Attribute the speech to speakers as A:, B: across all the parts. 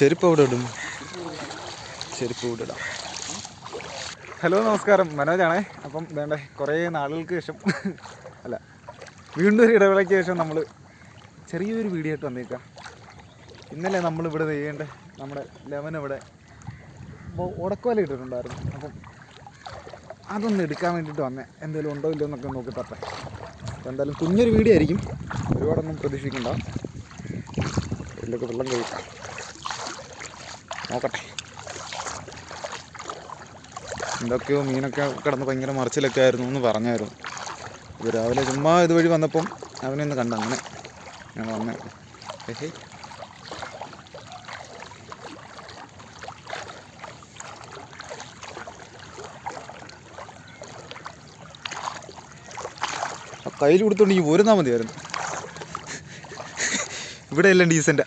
A: ചെരുപ്പ് എവിടെ ഇടും? ചെരുപ്പ് ഇവിടെ ഇടാം. ഹലോ നമസ്കാരം. മനോജാണേ. അപ്പം വേണ്ട കുറേ നാളുകൾക്ക് ശേഷം അല്ല വീണ്ടും ഒരു ഇടവേളയ്ക്ക് ശേഷം നമ്മൾ ചെറിയൊരു വീഡിയോ ആയിട്ട് വന്നേക്കാം. ഇന്നലെ നമ്മൾ ഇവിടെ ചെയ്യേണ്ട നമ്മുടെ ലെവൻ ഇവിടെ ഉടക്കോല ഇട്ടിട്ടുണ്ടായിരുന്നു. അപ്പം അതൊന്ന് എടുക്കാൻ വേണ്ടിയിട്ട് വന്നേ. എന്തെങ്കിലും ഉണ്ടോ ഇല്ലയോ എന്നൊക്കെ നോക്കി തട്ടെ എന്തായാലും കുഞ്ഞൊരു വീഡിയോ ആയിരിക്കും. ഒരുപാടൊന്നും പ്രതീക്ഷിക്കണ്ട. ഇതിലൊക്കെ വെള്ളം കഴിക്കാം. നോക്കട്ടെ. എന്തൊക്കെയോ മീനൊക്കെ കിടന്ന് ഭയങ്കര മറിച്ചിലൊക്കെ ആയിരുന്നു എന്ന് പറഞ്ഞായിരുന്നു. ഇത് രാവിലെ ചുമ്മാ ഇതുവഴി വന്നപ്പം അവനെ ഒന്ന് കണ്ട. അങ്ങനെ ഞാൻ വന്നേ. കയ്യിൽ കൊടുത്തോണ്ട് ഈ പോരുന്നാ മതിയായിരുന്നു. ഇവിടെ എല്ലാം ഡീസന്റാ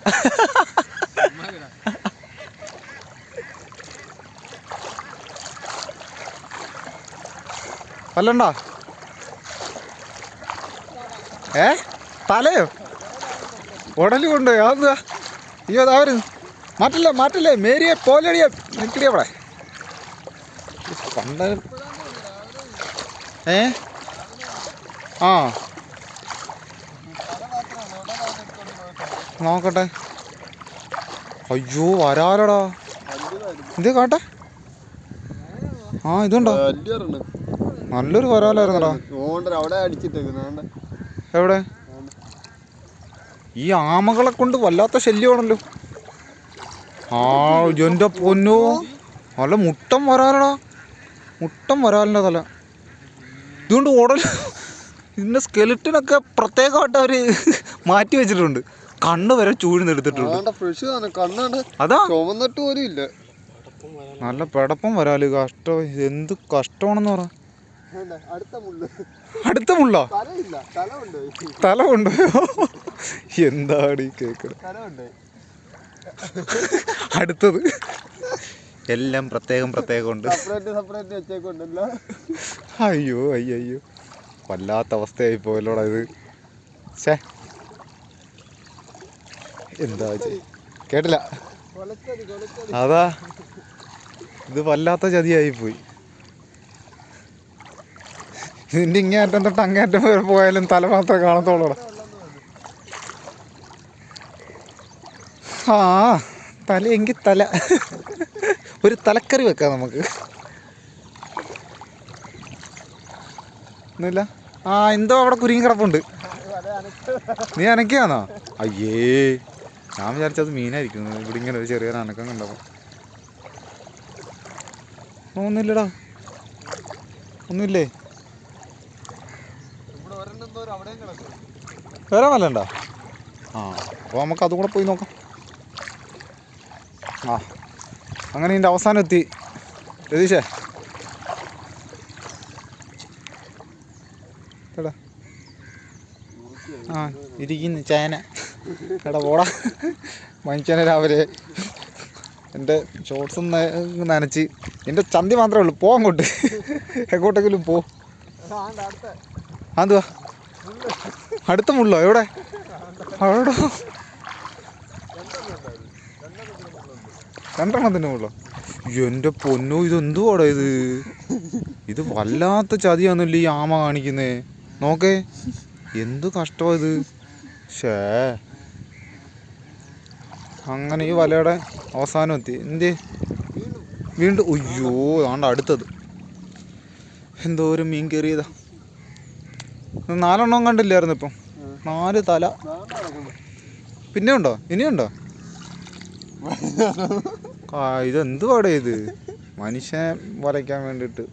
A: വല്ലണ്ടാ ഏ? തലയോ? ഉടലി കൊണ്ടുപോയി അതെന്താ അയ്യോ അതാവരുന്നു മാറ്റില്ല മാറ്റില്ലേ. മേരിയെ പോലടിയെ നിൽക്കടിയ അവിടെ കണ്ട ഏ? ആ. നോക്കട്ടെ. അയ്യോ വരാലടാ. ഇത് കാട്ടെ? ആ ഇതുണ്ടോ? നല്ലൊരു
B: കൊരാലായിരുന്നടാ.
A: എവിടെ? ഈ ആമകളെ കൊണ്ട് വല്ലാത്ത ശല്യമാണല്ലോ. ആ എന്റെ പൊന്നോ? നല്ല മുട്ടം വരാലടാ. മുട്ടം വരാലിന്റെ തല. ഇതുകൊണ്ട് ഉടൽ ഇതിന്റെ സ്കെലിറ്റിനൊക്കെ പ്രത്യേകമായിട്ട് അവർ മാറ്റി വെച്ചിട്ടുണ്ട്. കണ്ണ് വരെ ചൂഴ്ന്നെടുത്തിട്ടുണ്ട് അതാ.
B: ചുവന്നിട്ട് പോലും ഇല്ല.
A: നല്ല പെടപ്പം വരാൽ കഷ്ടം. എന്ത് കഷ്ടമാണെന്ന് പറ.
B: അടുത്ത മുള്ള്. തല
A: കൊണ്ടുപോയോ എന്താണ് ഈ
B: കേക്ക്
A: അടുത്തത്. എല്ലാം പ്രത്യേകം പ്രത്യേകം ഉണ്ട് അയ്യോ അയ്യോ അയ്യോ. വല്ലാത്ത അവസ്ഥയായി പോയല്ലോടാ ഇത്. ഛേ. എന്താ കേട്ടില്ല. അതാ. ഇത് വല്ലാത്ത ചതിയായി പോയി ഇതിന്റെ ഇങ്ങേറ്റം തൊട്ട് അങ്ങേറ്റം വരെ പോയാലും തല മാത്രമേ കാണത്തോളൂടാ ആ തല എങ്കിൽ തല. ഒരു തലക്കറി വെക്കാം നമുക്ക്. ഒന്നുമില്ല. ആ എന്തോ അവിടെ കുരുങ്ങി കിടപ്പുണ്ട്. നീ അനക്കിയാന്നോ? അയ്യേ ഞാൻ വിചാരിച്ചത് മീനായിരിക്കും. ഇവിടെ ഇങ്ങനെ ഒരു ചെറിയൊരു അനക്കം കണ്ടപ്പോൾ ഒന്നുമില്ലടാ. ഒന്നുമില്ലേ?
B: ഇവിടെ നല്ല ഉണ്ടോ
A: വേറെ ആ അപ്പോൾ നമുക്ക് അതും കൂടെ പോയി നോക്കാം. ആ അങ്ങനെ ഇതിന്റെ അവസാനം എത്തി. രതീഷേ എടാ. ആ ഇരിക്കുന്നു ചേന. എടാ പോടാ. മനുഷ്യന രാവിലെ എന്റെ ഷോർട്സ് നനച്ച്. എന്റെ ചന്തി മാത്രമേ ഉള്ളൂ. പോ അങ്ങോട്ട്. എങ്ങോട്ടെങ്കിലും പോ.
B: ആണ്ട അടുത്ത
A: മുള്ളോ? എവിടെ? അവിടെ. രണ്ടെണ്ണത്തിന്റെ മുള്ളോ? എന്റെ പൊന്നോ ഇതെന്തുവാടാ ഇത്? ഇത് വല്ലാത്ത ചതിയാന്നല്ലോ ഈ ആമ കാണിക്കുന്നേ? നോക്കേ. എന്ത് കഷ്ടമാ ഇത്? ഷേ അങ്ങനെ ഈ വലയുടെ അവസാനം എത്തി. എന്തേ? വീണ്ടും. അയ്യോ അതാണ്ട് അടുത്തത്. എന്തോ ഒരു മീൻ കയറിയതാ. നാലെണ്ണം കണ്ടില്ലായിരുന്നു ഇപ്പം. നാല് തല. പിന്നെ ഉണ്ടോ? ഇനിയുണ്ടോ ആ ഇതെന്തുവാടേ ഇത്? മനുഷ്യനെ വരയ്ക്കാൻ വേണ്ടിയിട്ട്.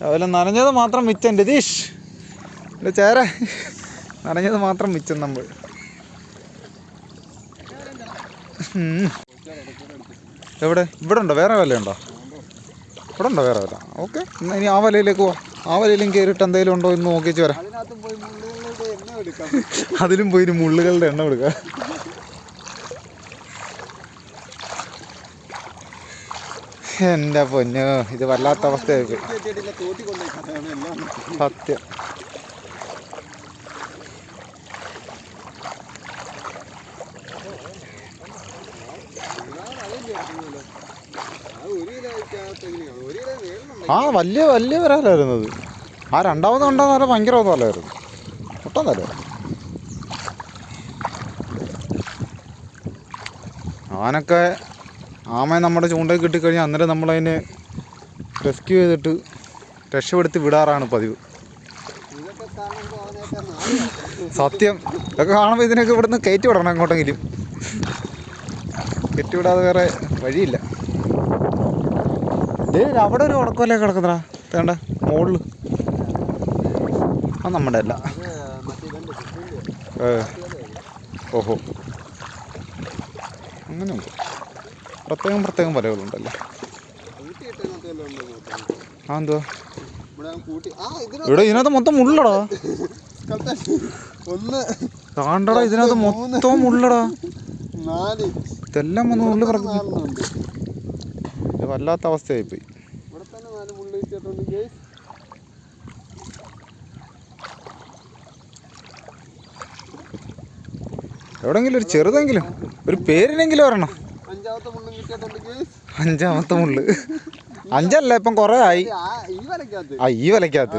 A: രാവിലെ നനഞ്ഞത് മാത്രം മിച്ചം രതീഷ്. എന്റെ ചേര നനഞ്ഞത് മാത്രം മിച്ചം നമ്മൾ. എവിടെ? ഇവിടെ ഉണ്ടോ? വേറെ വല ഉണ്ടോ ഇവിടെ ഉണ്ടോ വേറെ വില? ഓക്കെ എന്നാൽ ഇനി ആ വലയിലേക്ക് പോവാം. ആ വലയിലും കയറിയിട്ട് എന്തെങ്കിലും ഉണ്ടോ എന്ന് നോക്കിച്ച് വരാം. അതിലും പോയി മുള്ളുകളുടെ എണ്ണ എടുക്കാം എന്റെ പൊന്നു ഇത് വല്ലാത്ത അവസ്ഥയായി പോയി.
B: കെട്ടിയിട്ടില്ല തോട്ടി കൊണ്ടുപോയി. കഥയാണ് എല്ലാം.
A: സത്യം. ആ വലിയ വലിയ വരാലായിരുന്നു അത് ആ രണ്ടാമത് കണ്ടാൽ നല്ല ഭയങ്കര ഒന്നല്ലായിരുന്നു ഒട്ടാൻ നല്ല. ആനൊക്കെ ആമയെ നമ്മുടെ ചൂണ്ടയിൽ കിട്ടിക്കഴിഞ്ഞാൽ അന്നേരം നമ്മളതിനെ റെസ്ക്യൂ ചെയ്തിട്ട് രക്ഷപ്പെടുത്തി വിടാറാണ് പതിവ്. സത്യം. ഇതൊക്കെ കാണുമ്പോൾ ഇതിനൊക്കെ ഇവിടുന്ന് കയറ്റി വിടണം അങ്ങോട്ടെങ്കിലും. കയറ്റി വിടാതെ വേറെ വഴിയില്ല. അവിടെ ഒരു ഉടക്കമല്ലേ കിടക്കുന്നടാ. തേണ്ട മുകളിൽ ആ നമ്മുടെ അല്ല. ഓഹോ. അങ്ങനെയുണ്ട്. പ്രത്യേകം പ്രത്യേകം വലകളുണ്ടല്ലേ? ആ എന്തുവാ?
B: ഇവിടെ
A: ഇതിനകത്ത് മൊത്തം മുള്ളടാ.
B: ഒന്ന്
A: താണ്ടടാ ഇതിനകത്ത് മൊത്തം മുള്ളടാ. ഇതെല്ലാം വന്ന് മുള്ളു പറക്കുന്നു
B: നാലെണ്ണമുണ്ട്
A: ഇത് വല്ലാത്ത അവസ്ഥയായിപ്പോയി. എവിടെങ്കിലും ഒരു ചെറുതെങ്കിലും ഒരു പേരിനെങ്കിലും വരണം
B: അഞ്ചാമത്തെ മുള്ളു
A: അഞ്ചല്ല ഇപ്പം കുറേ ആയി.
B: ആ ഈ വലക്കകത്ത്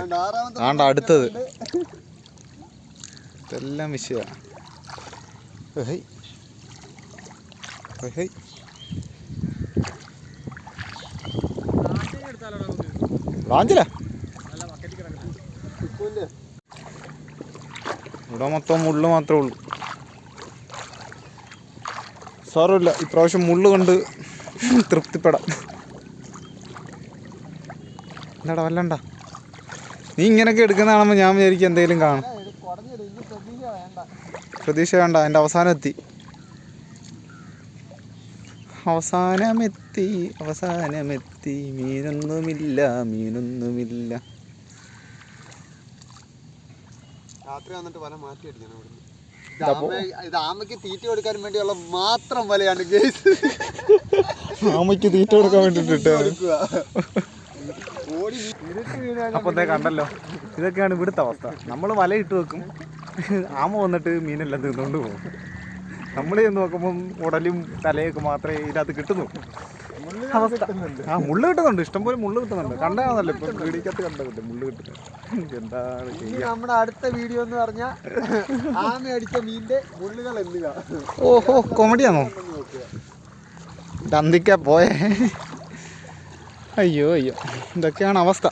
B: ആണ്ട്
A: അടുത്തത്. ഇതെല്ലാം വിഷയമാണ് റാഞ്ചില? ഇവിടെ മൊത്തം മുള്ളു മാത്രമേ ഉള്ളൂ. സാരമില്ല ഇപ്രാവശ്യം മുള്ളു കണ്ട് തൃപ്തിപ്പെടാം. എന്താടാ വല്ലണ്ട. നീ ഇങ്ങനെയൊക്കെ എടുക്കുന്ന കാണുമ്പോൾ ഞാൻ വിചാരിക്കും എന്തെങ്കിലും കാണും.
B: പ്രതീക്ഷ വേണ്ട.
A: എന്റെ അവസാനം എത്തി. അവസാനമെത്തി അവസാനമെത്തി. മീനൊന്നുമില്ല മീനൊന്നുമില്ല.
B: രാത്രി വന്നിട്ട് വല മാറ്റി അടിക്കണം ഇവിടുന്ന് ആമയ്ക്ക് തീറ്റ കൊടുക്കാൻ വേണ്ടിയുള്ള മാത്രം വലയാണ് ഗേസ്.
A: ആമയ്ക്ക് തീറ്റ കൊടുക്കാൻ വേണ്ടിട്ട് ഇതേ കണ്ടല്ലോ ഇതൊക്കെയാണ് ഇവിടുത്തെ അവസ്ഥ. നമ്മൾ വല ഇട്ട് വെക്കും ആമ വന്നിട്ട് മീനെല്ലാം തിന്നുകൊണ്ട് പോകും. നമ്മൾ ചെന്ന് നോക്കുമ്പം ഉടലും തലയൊക്കെ മാത്രമേ ഇതിനകത്ത് കിട്ടുന്നു. അവസ്ഥ. ആ മുള്ള് കിട്ടുന്നുണ്ട്. ഇഷ്ടംപോലെ മുള്ള് കിട്ടുന്നുണ്ട്. കണ്ടാണല്ലോ ഇപ്പൊ വീടിക്കകത്ത് കണ്ട മുള്ള് കിട്ടുന്നത് എന്താണ്
B: നമ്മുടെ അടുത്ത വീഡിയോ എന്ന് പറഞ്ഞാൽ ആമ അടിച്ച മീന്റെ മുള്ളുകൾ എന്തുക
A: ഓഹോ കോമഡിയാണോ ചന്തിക്ക പോയേ. അയ്യോ അയ്യോ. ഇതൊക്കെയാണ് അവസ്ഥ.